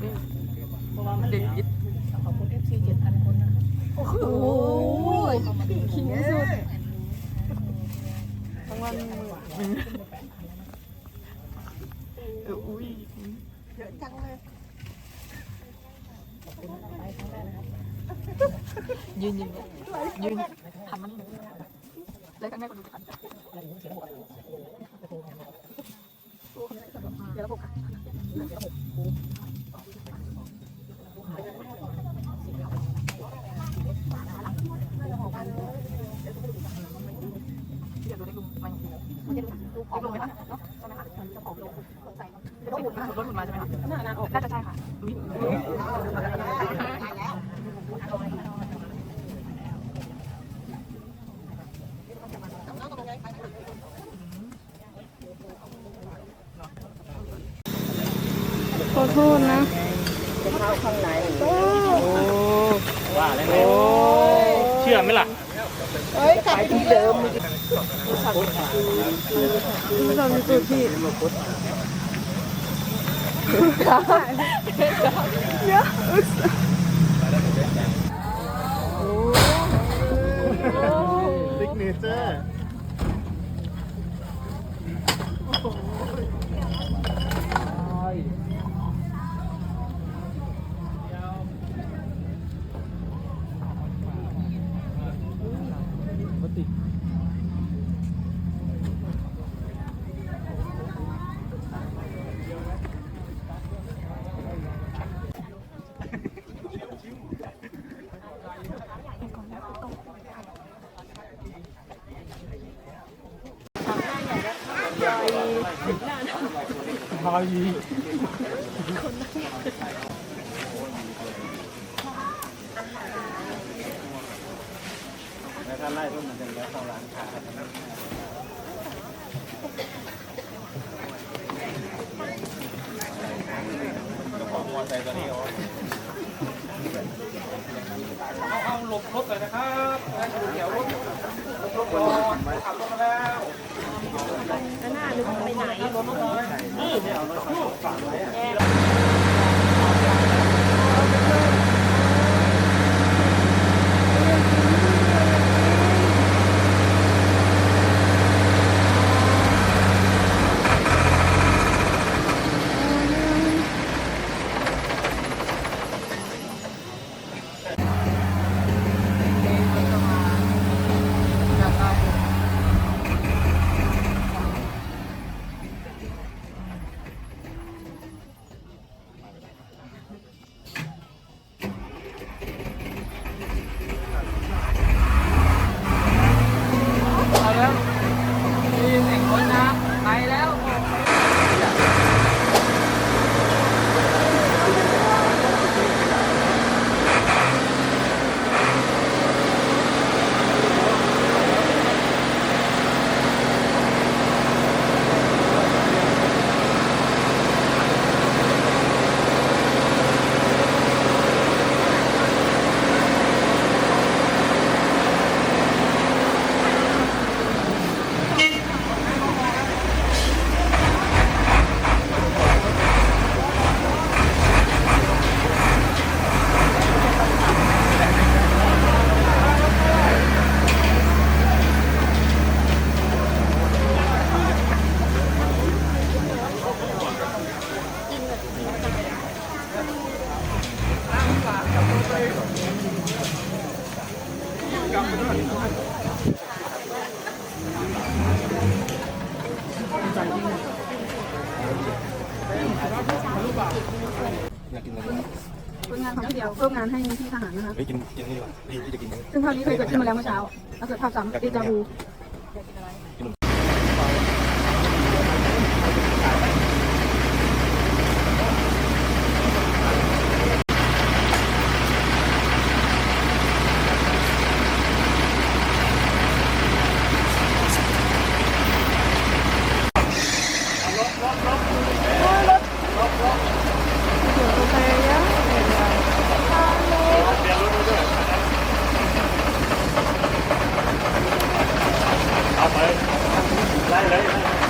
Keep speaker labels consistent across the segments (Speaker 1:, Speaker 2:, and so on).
Speaker 1: เด็กยิด
Speaker 2: ขอบคุณ FC 7,000 คนนะคะ
Speaker 1: โอ้โหขิงสุดทั้งวันมือเอออุ้ย
Speaker 2: ไปครั้งแรกนะครับ
Speaker 1: ยืนยืนยืนหันมันแล้วก็แม่ก็ดูกัน
Speaker 2: เดี๋ยว
Speaker 1: เระบบค่ะเดี๋ยวดูได้ดูมั นมันจะดูผอมลงไหมคะเนาะใช่ไหมคะ ท้าข้างในโอ้ว่ารถหุ่นมาใช่ไหมล่ะเอุ๊ย
Speaker 3: ขอโทษนะ
Speaker 4: ว่าแล้วไงเชื่อไหมล่ะ
Speaker 3: พี่ทำตัวพี่เยอะา
Speaker 4: ยีแล้วถ้าไล่พวกมันจะแล้วเข้าร้านค้าของมอเตอร์ไซค์ตัวนี้เอาเอาหลบรถเลยนะครับแถวรถรถก่อนขับรถมาแล้ว
Speaker 1: เอา
Speaker 4: 又反了呀？
Speaker 3: ผลงานของเดียวเพิ่มงานให้พี่ทหารนะคะ
Speaker 4: เฮ้ยกินกินนี่ดีกว่าพี่พี่จะกิน
Speaker 3: ซึ่งภาพนี้เคยเกิดขึ้นมาแล้วเมื่อเช้าแล้วเกิดภาพซ้ำเดจาวู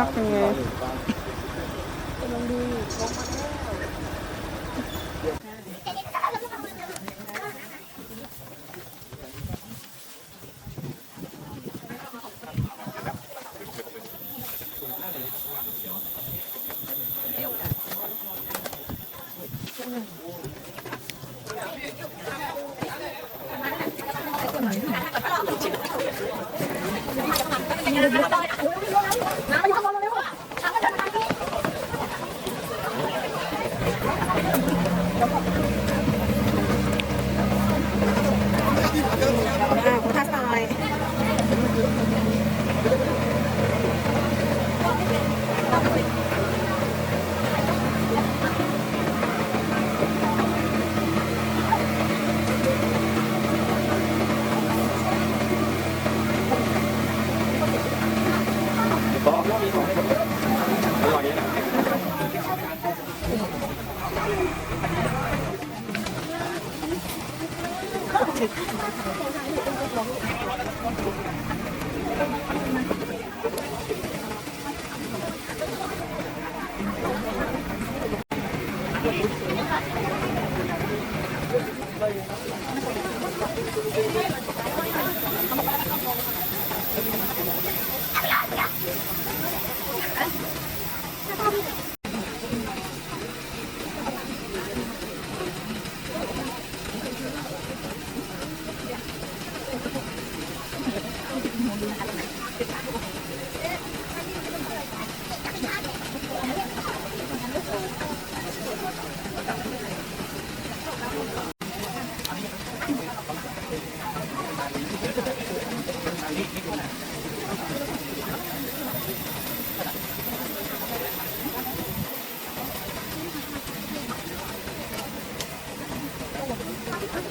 Speaker 3: า
Speaker 1: กเดิ Thank you.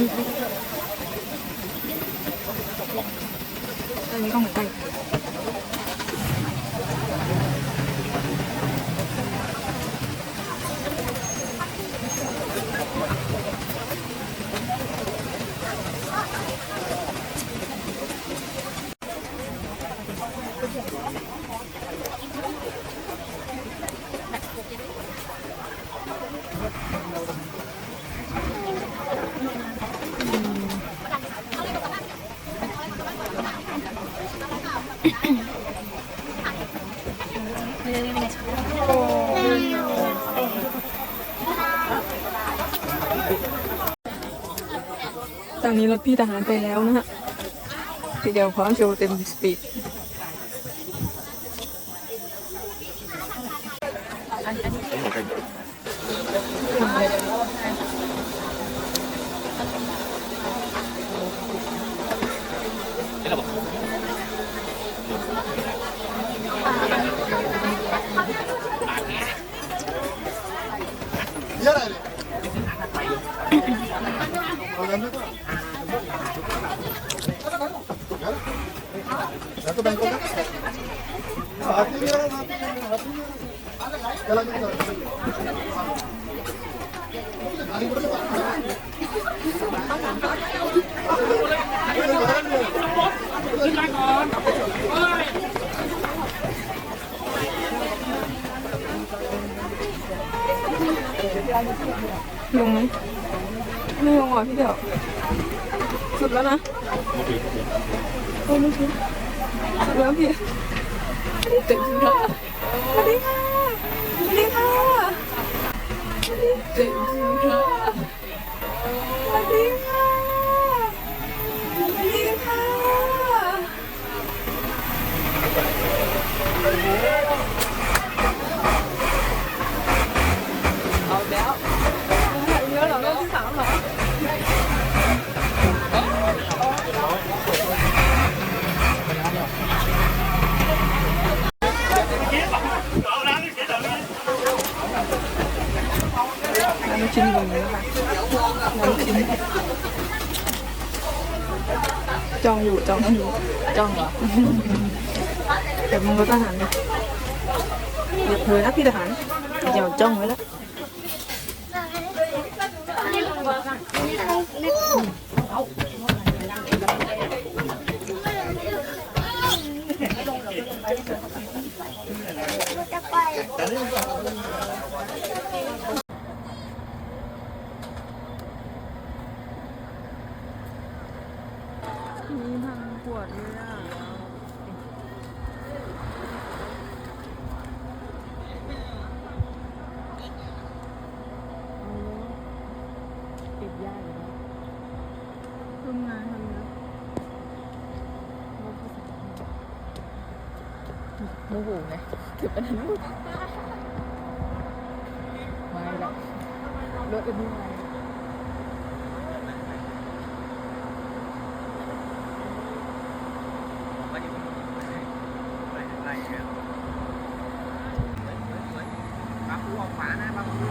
Speaker 1: วหน้า อนนี้รถพี่ทหารไปแล้วนะฮะพี่เดียวพร้อมโชว์เต็มสปีดเยอะเลย งไหมไม่ลงหรอพี่เดียวสุดแล้วนะโอ้ไม่ถึงสุด แล้วพี่ตื่นแล้วสวัสดีค่ะสวัสดีค่ะตื่นแล้ว อยู่จ้องอยู่จ้องเหรอแต่มึงก็ทหารนะอย่าเผลอนะพี่ทหารอย่าจ้องไว้แล้ว มีทางปวดเลยอะปิดยากเลยทำงานทำงาน โมโหไงเก็บอันนั้นไม่ละรถอันนี้ไม่
Speaker 4: บางปูออกขวานะบางปู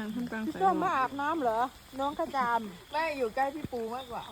Speaker 1: ดูช้างท่ามกลางสายห
Speaker 2: ก็
Speaker 1: ม
Speaker 2: มา
Speaker 1: อก
Speaker 2: อาบน้ำเหรอ น้องขจาม
Speaker 1: ไม่อยู่ใกล้พี่ปูมากกว่า